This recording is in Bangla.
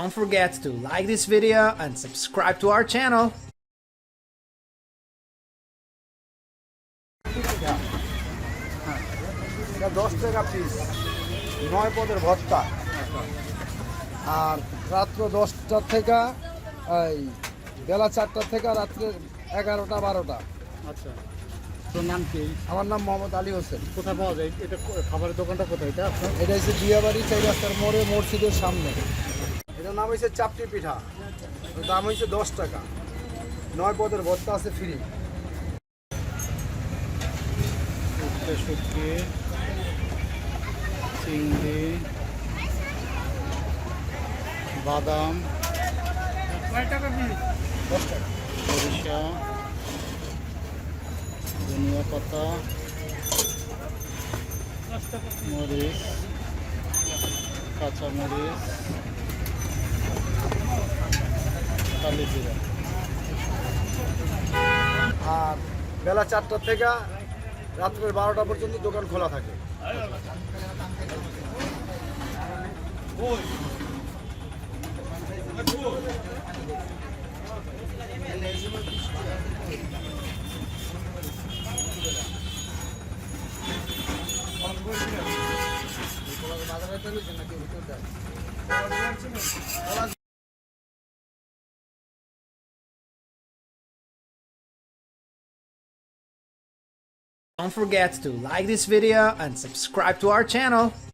Don't forget to like this video and subscribe to our channel. দশ টাকা পিস নয় পদের ভর্তা। আর রাত্র দশটা থেকে এই বেলা চারটা থেকে রাত্রে এগারোটা বারোটা। আচ্ছা। তোর নাম কি? আমার নাম মোহাম্মদ আলী হোসেন। কোথায় পাওয়া যায়? এটা খাবারের দোকানটা কোথায়? এটা এটা হচ্ছে বিয়াবাড়ি চাই রাস্তার মোড়ে মসজিদের সামনে। এটার নাম হয়েছে চাপটি পিঠা। দাম হয়েছে দশ টাকা। নয় পদের ভর্তা আছে ফ্রি শুটকি চিংড়ি বাদাম সরিষা ধনিয়া পাতা মরিচ কাঁচামরিচ আর বেলা চারটা থেকে রাত্রের বারোটা পর্যন্ত দোকান খোলা থাকে। Don't forget to like this video and subscribe to our channel.